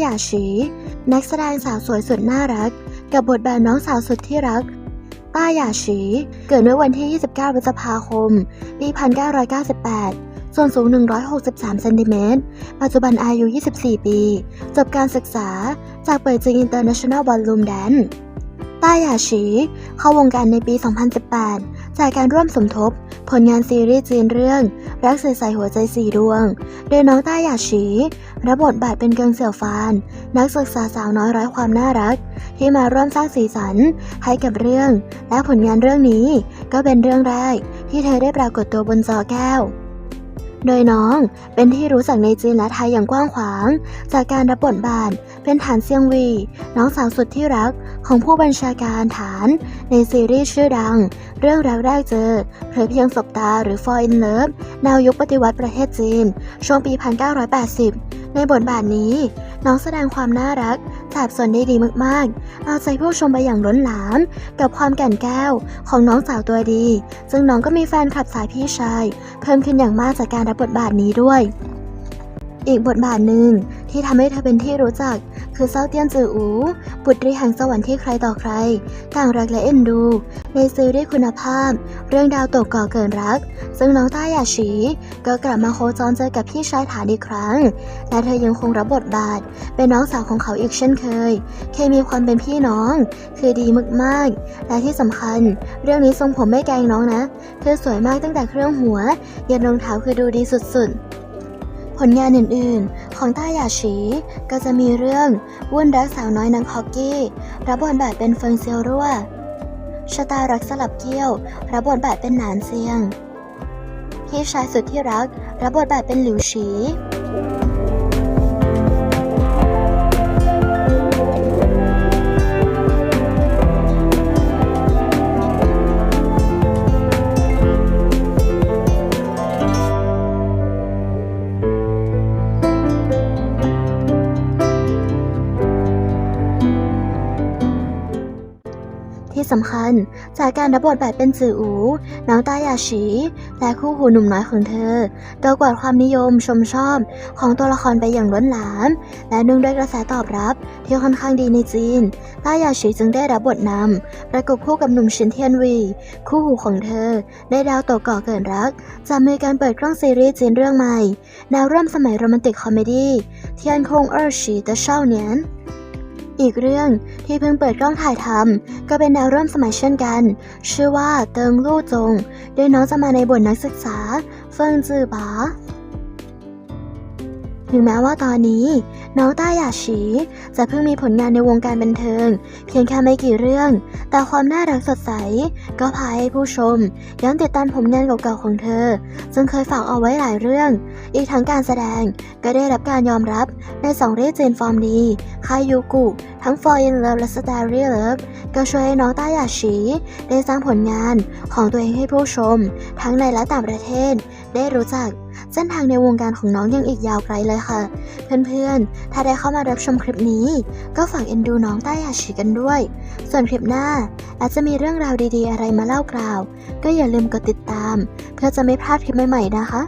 หย่าฉีนักแสดงสาวสวยสุดน่ารัก กับบทบาทน้องสาวสุดที่รัก ต้าหย่าฉีเกิดเมื่อวันที่ 29พฤษภาคม ปี 1998 ส่วนสูง 163เซนติเมตร ปัจจุบันอายุ 24 ปี จบการศึกษาจากเปิดจิง International Ballroom Dance ต้าหย่าฉีเข้าวงการในปี 2018 จากการร่วมสมทบ ผลงานซีรีส์จีนเรื่อง รักใส่หัวใจสีดวง โดยน้องต้าหยาฉีรับบทบาทเป็นเกิงเสี่ยวฟาน นักศึกษาสาวน้อยร้อยความน่ารัก ที่มาร่วมสร้างสีสันให้กับเรื่อง และผลงานเรื่องนี้ ก็เป็นเรื่องแรกที่เธอได้ปรากฏตัวบนจอแก้ว โดยน้องเป็นที่รู้จักในจีนและไทยอย่างกว้างขวาง จากการรับบทบาทเป็นฐานเซียงวี น้องสาวสุดที่รักของผู้บัญชาการฐานในซีรีส์ชื่อดัง เรื่องรักแรกเจอเผยเพียงสบตาหรือ Fall in Love แนวยุคปฏิวัติประเทศจีน ช่วงปี 1980 ในบทบาทนี้ น้องแสดงความน่ารัก แสบสนได้ดีมากๆ เอาใจผู้ชมไปอย่างล้นหลาม กับความแก่นแก้วของน้องสาวตัวดี ซึ่งน้องก็มีแฟนคลับสายพี่ชาย เพิ่มขึ้นอย่างมากจากการรับบทบาทนี้ด้วย อีกบทบาทหนึ่งที่ทำให้เธอเป็นที่รู้จัก คือเซาเตียนจืออู บุตรีแห่งสวรรค์ที่ใครต่อใคร ต่างรักและเอ็นดู ในซีรีส์คุณภาพ เรื่องดาวตกก่อเกินรัก ซึ่งน้องต้าหยาชีก็กลับมาโคจรเจอกับพี่ชายฐานอีกครั้ง และเธอยังคงรับบทบาท เป็นน้องสาวของเขาอีกเช่นเคย เคมีความเป็นพี่น้อง คือดีมากๆ และที่สำคัญ เรื่องนี้ทรงผมไม่แกงน้องนะ เธอสวยมากตั้งแต่เครื่องหัวยันรองเท้าคือดูดีสุดๆ ลงานอื่นๆ ของต้าหยาชี ก็จะมีเรื่องวุ่นรักสาวน้อยนังฮอกกี้ รับบทบาทเป็นเฟิงเซียวรั่วชะตารักสลับเกี้ยว รับบทบาทเป็นหนานเซียง พี่ชายสุดที่รัก รับบทบาทเป็นหลิวฉี ที่สำคัญจากการรับบทบาทเป็นจืออูน้องตาหยาฉีและคู่หูหนุ่มน้อยของเธอก็กวาดความนิยมชมชอบของตัวละครไปอย่างล้นหลาม และเนื่องด้วยกระแสตอบรับที่ค่อนข้างดีในจีนตาหยาฉีจึงได้รับบทนำประกบคู่กับหนุ่มชินเทียนวี คู่หูของเธอ ได้ดาวตกก่อเกินรักจากมือการเปิดกล้องซีรีส์จีนเรื่องใหม่แนวเริ่มสมัยโรแมนติกคอมเมดี้เทียนคงเออร์ฉีเตเช่าเนียน อีกเรื่องที่เพิ่งเปิดกล้องถ่ายทำก็เป็นแนวร่วมสมัยเช่นกัน ชื่อว่าเติงลู่จง โดยน้องจะมาในบทนักศึกษา เฟิงจือบา ถึงแม้ว่าตอนนี้น้องต้าหยาฉีจะเพิ่งมีผลงานในวงการบันเทิง เพียงแค่ไม่กี่เรื่อง แต่ความน่ารักสดใส ก็พาให้ผู้ชมย้อนติดตามผลงานเก่าๆของเธอ ซึ่งเคยฝากเอาไว้หลายเรื่อง อีกทั้งการแสดงก็ได้รับการยอมรับในสองเรื่องเจนฟอร์มดีคายยูกุ ทั้ง Fall in Love และ Starry Love ก็ช่วยให้น้องต้าหยาชีได้สร้างผลงานของตัวเองให้ผู้ชม ทั้งในและต่างประเทศได้รู้จัก เส้นทางในวงการของน้องยังอีกยาวไกลเลยค่ะ เพื่อนๆ ถ้าได้เข้ามารับชมคลิปนี้ ก็ฝากเอ็นดูน้องใต้าหยาชีกันด้วย ส่วนคลิปหน้าอาจจะมีเรื่องราวดีๆ อะไรมาเล่ากล่าว ก็อย่าลืมกดติดตาม เพื่อจะไม่พลาดคลิปใหม่ๆนะคะ